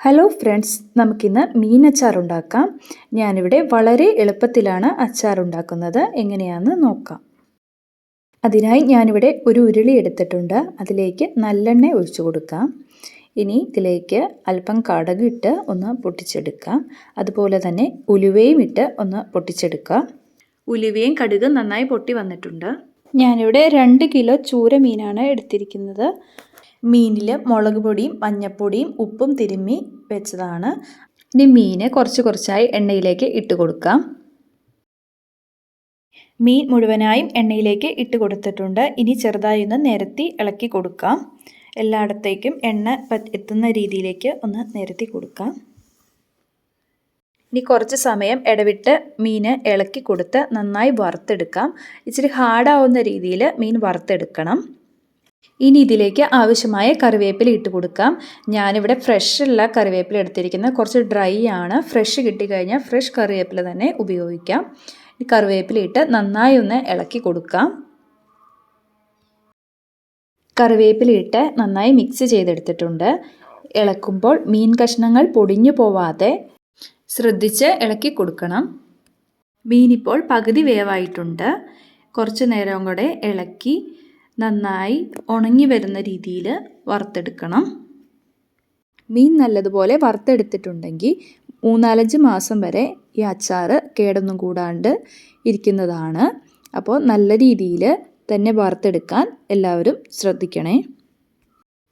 Hello friends നമുക്കിന്ന് മീൻ അച്ചാർ ഉണ്ടാക്കാം. ഞാനിവിടെ വളരെ എളുപ്പത്തിലാണ് അച്ചാർ ഉണ്ടാക്കുന്നത്. എങ്ങനെയാണെന്ന് നോക്കാം. അതിനായി ഞാനിവിടെ ഒരു ഉരുളി എടുത്തിട്ടുണ്ട്. അതിലേക്ക് നല്ലെണ്ണ ഒഴിച്ചു കൊടുക്കാം. ഇനി ഇതിലേക്ക് അല്പം കടക് ഇട്ട് ഒന്ന് പൊട്ടിച്ചെടുക്കാം. അതുപോലെ തന്നെ ഉലുവയും ഇട്ട് ഒന്ന് പൊട്ടിച്ചെടുക്കാം. ഉലുവയും കടുകും നന്നായി പൊട്ടി വന്നിട്ടുണ്ട്. ഞാനിവിടെ രണ്ട് കിലോ ചൂര മീനാണ് എടുത്തിരിക്കുന്നത്. മീനിൽ മുളക് പൊടിയും മഞ്ഞൾപ്പൊടിയും ഉപ്പും തിരുമ്മി വെച്ചതാണ്. ഇനി മീനെ കുറച്ച് കുറച്ചായി എണ്ണയിലേക്ക് ഇട്ട് കൊടുക്കാം. മീൻ മുഴുവനായും എണ്ണയിലേക്ക് ഇട്ട് കൊടുത്തിട്ടുണ്ട്. ഇനി ചെറുതായി ഒന്ന് നിരത്തി ഇളക്കി കൊടുക്കാം. എല്ലായിടത്തേക്കും എണ്ണ എത്തുന്ന രീതിയിലേക്ക് ഒന്ന് നിരത്തി കൊടുക്കാം. ഇനി കുറച്ച് സമയം ഇടവിട്ട് മീൻ ഇളക്കി കൊടുത്ത് നന്നായി വറുത്തെടുക്കാം. ഇച്ചിരി ഹാർഡാവുന്ന രീതിയിൽ മീൻ വറുത്തെടുക്കണം. ഇനി ഇതിലേക്ക് ആവശ്യമായ കറിവേപ്പില ഇട്ട് കൊടുക്കാം. ഞാനിവിടെ ഫ്രഷ് ഉള്ള കറിവേപ്പില എടുത്തിരിക്കുന്നത്. കുറച്ച് ഡ്രൈ ആണ്. ഫ്രഷ് കിട്ടിക്കഴിഞ്ഞാൽ ഫ്രഷ് കറിവേപ്പില തന്നെ ഉപയോഗിക്കാം. കറിവേപ്പില ഇട്ട് നന്നായി ഒന്ന് ഇളക്കി കൊടുക്കാം. കറിവേപ്പില ഇട്ട് നന്നായി മിക്സ് ചെയ്തെടുത്തിട്ടുണ്ട്. ഇളക്കുമ്പോൾ മീൻ കഷ്ണങ്ങൾ പൊടിഞ്ഞു പോവാതെ ശ്രദ്ധിച്ച് ഇളക്കി കൊടുക്കണം. മീനിപ്പോൾ പകുതി വേവായിട്ടുണ്ട്. കുറച്ച് നേരം കൂടെ ഇളക്കി നന്നായി ഉണങ്ങി വരുന്ന രീതിയിൽ വറുത്തെടുക്കണം. മീൻ നല്ലതുപോലെ വറുത്തെടുത്തിട്ടുണ്ടെങ്കിൽ മൂന്നാലഞ്ച് മാസം വരെ ഈ അച്ചാർ കേടൊന്നും കൂടാണ്ട് ഇരിക്കുന്നതാണ്. അപ്പോൾ നല്ല രീതിയിൽ തന്നെ വറുത്തെടുക്കാൻ എല്ലാവരും ശ്രദ്ധിക്കണേ.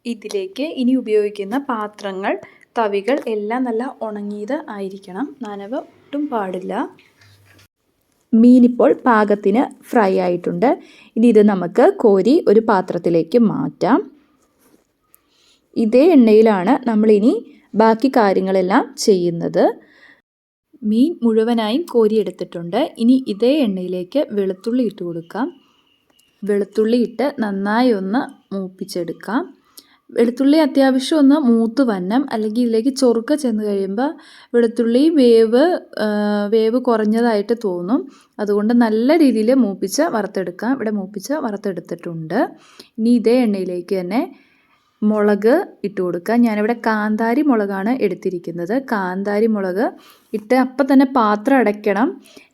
ഇതിലേക്ക് ഇനി ഉപയോഗിക്കുന്ന പാത്രങ്ങൾ തവികൾ എല്ലാം നല്ല ഉണങ്ങിയത് ആയിരിക്കണം. നനവ് ഒട്ടും പാടില്ല. മീനിപ്പോൾ പാകത്തിന് ഫ്രൈ ആയിട്ടുണ്ട്. ഇനി ഇത് നമുക്ക് കോരി ഒരു പാത്രത്തിലേക്ക് മാറ്റാം. ഇതേ എണ്ണയിലാണ് നമ്മളിനി ബാക്കി കാര്യങ്ങളെല്ലാം ചെയ്യുന്നത്. മീൻ മുഴുവനായും കോരിയെടുത്തിട്ടുണ്ട് ഇനി ഇതേ എണ്ണയിലേക്ക് വെളുത്തുള്ളി ഇട്ട് കൊടുക്കാം. വെളുത്തുള്ളി ഇട്ട് നന്നായി ഒന്ന് മൂപ്പിച്ചെടുക്കാം. വെളുത്തുള്ളി അത്യാവശ്യം ഒന്ന് മൂത്ത് വന്നം അല്ലെങ്കിൽ ഇതിലേക്ക് ചൊറുക്ക ചെന്ന് കഴിയുമ്പോൾ വെളുത്തുള്ളി വേവ് വേവ് കുറഞ്ഞതായിട്ട് തോന്നും. അതുകൊണ്ട് നല്ല രീതിയിൽ മൂപ്പിച്ച് വറുത്തെടുക്കാം. ഇവിടെ മൂപ്പിച്ച് വറുത്തെടുത്തിട്ടുണ്ട്. ഇനി ഇതേ എണ്ണയിലേക്ക് തന്നെ മുളക് ഇട്ട് കൊടുക്കുക. ഞാനിവിടെ കാന്താരി മുളകാണ് എടുത്തിരിക്കുന്നത്. കാന്താരി മുളക് ഇട്ട് അപ്പം തന്നെ പാത്രം അടയ്ക്കണം.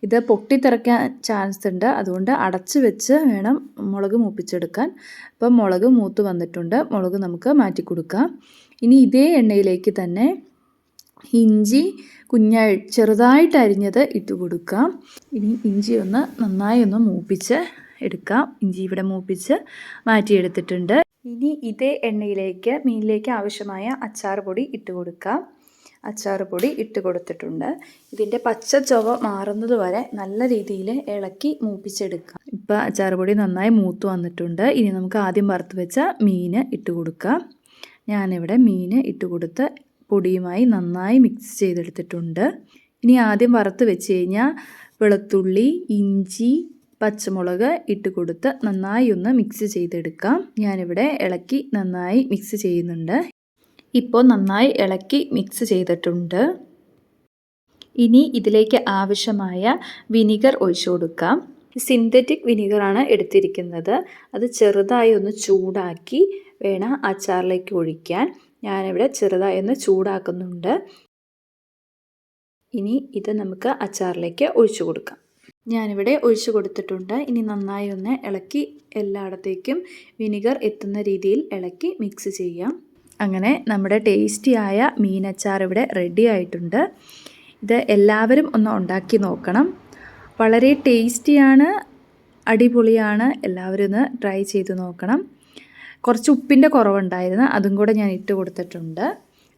ഇത് പൊട്ടിത്തിറക്കാൻ ചാൻസ് ഉണ്ട്. അതുകൊണ്ട് അടച്ച് വെച്ച് വേണം മുളക് മൂപ്പിച്ചെടുക്കാൻ. അപ്പം മുളക് മൂത്ത് വന്നിട്ടുണ്ട്. മുളക് നമുക്ക് മാറ്റി കൊടുക്കാം. ഇനി ഇതേ എണ്ണയിലേക്ക് തന്നെ ഇഞ്ചി കുഞ്ഞായി ചെറുതായിട്ട് അരിഞ്ഞത് ഇട്ട് കൊടുക്കാം. ഇനി ഇഞ്ചി ഒന്ന് നന്നായി ഒന്ന് മൂപ്പിച്ച് എടുക്കാം. ഇഞ്ചി ഇവിടെ മൂപ്പിച്ച് മാറ്റിയെടുത്തിട്ടുണ്ട്. ഇനി ഇതേ എണ്ണയിലേക്ക് മീനിലേക്ക് ആവശ്യമായ അച്ചാർ പൊടി ഇട്ട് കൊടുക്കാം. അച്ചാർ പൊടി ഇട്ട് കൊടുത്തിട്ടുണ്ട്. ഇതിന്റെ പച്ച ചുവ മാറുന്നത് വരെ നല്ല രീതിയിൽ ഇളക്കി മൂപ്പിച്ചെടുക്കാം. ഇപ്പോൾ അച്ചാർ പൊടി നന്നായി മൂത്ത് വന്നിട്ടുണ്ട്. ഇനി നമുക്ക് ആദ്യം വറുത്ത് വെച്ച മീൻ ഇട്ട് കൊടുക്കാം. ഞാനിവിടെ മീൻ ഇട്ട് കൊടുത്ത് പൊടിയുമായി നന്നായി മിക്സ് ചെയ്തെടുത്തിട്ടുണ്ട്. ഇനി ആദ്യം വറുത്ത് വെച്ച് കഴിഞ്ഞാൽ വെളുത്തുള്ളി ഇഞ്ചി പച്ചമുളക് ഇട്ട് കൊടുത്ത് നന്നായി ഒന്ന് മിക്സ് ചെയ്തെടുക്കാം. ഞാനിവിടെ ഇളക്കി നന്നായി മിക്സ് ചെയ്യുന്നുണ്ട്. ഇപ്പോൾ നന്നായി ഇളക്കി മിക്സ് ചെയ്തിട്ടുണ്ട്. ഇനി ഇതിലേക്ക് ആവശ്യമായ വിനിഗർ ഒഴിച്ചു കൊടുക്കാം. സിന്തറ്റിക് വിനിഗറാണ് എടുത്തിരിക്കുന്നത്. അത് ചെറുതായി ഒന്ന് ചൂടാക്കി വേണം അച്ചാറിലേക്ക് ഒഴിക്കാൻ. ഞാനിവിടെ ചെറുതായി ഒന്ന് ചൂടാക്കുന്നുണ്ട്. ഇനി ഇത് നമുക്ക് അച്ചാറിലേക്ക് ഒഴിച്ചു കൊടുക്കാം. ഞാനിവിടെ ഒഴിച്ചു കൊടുത്തിട്ടുണ്ട്. ഇനി നന്നായി ഒന്ന് ഇളക്കി എല്ലായിടത്തേക്കും വിനിഗർ എത്തുന്ന രീതിയിൽ ഇളക്കി മിക്സ് ചെയ്യാം. അങ്ങനെ നമ്മുടെ ടേസ്റ്റിയായ മീനച്ചാർ ഇവിടെ റെഡി ആയിട്ടുണ്ട്. ഇത് എല്ലാവരും ഒന്ന് ഉണ്ടാക്കി നോക്കണം. വളരെ ടേസ്റ്റിയാണ് അടിപൊളിയാണ്. എല്ലാവരും ഒന്ന് ട്രൈ ചെയ്ത് നോക്കണം. കുറച്ച് ഉപ്പിന്റെ കുറവുണ്ടായിരുന്നു അതും കൂടെ ഞാൻ ഇട്ട് കൊടുത്തിട്ടുണ്ട്.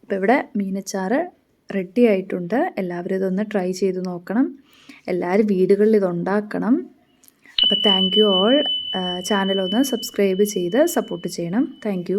അപ്പോൾ ഇവിടെ മീനച്ചാർ റെഡി ആയിട്ടുണ്ട്. എല്ലാവരും ഇതൊന്ന് ട്രൈ ചെയ്ത് നോക്കണം. എല്ലാവരും വീടുകളിൽ ഇതുണ്ടാക്കണം. അപ്പോൾ താങ്ക് യു ഓൾ ചാനലൊന്ന് സബ്സ്ക്രൈബ് ചെയ്ത് സപ്പോർട്ട് ചെയ്യണം. താങ്ക്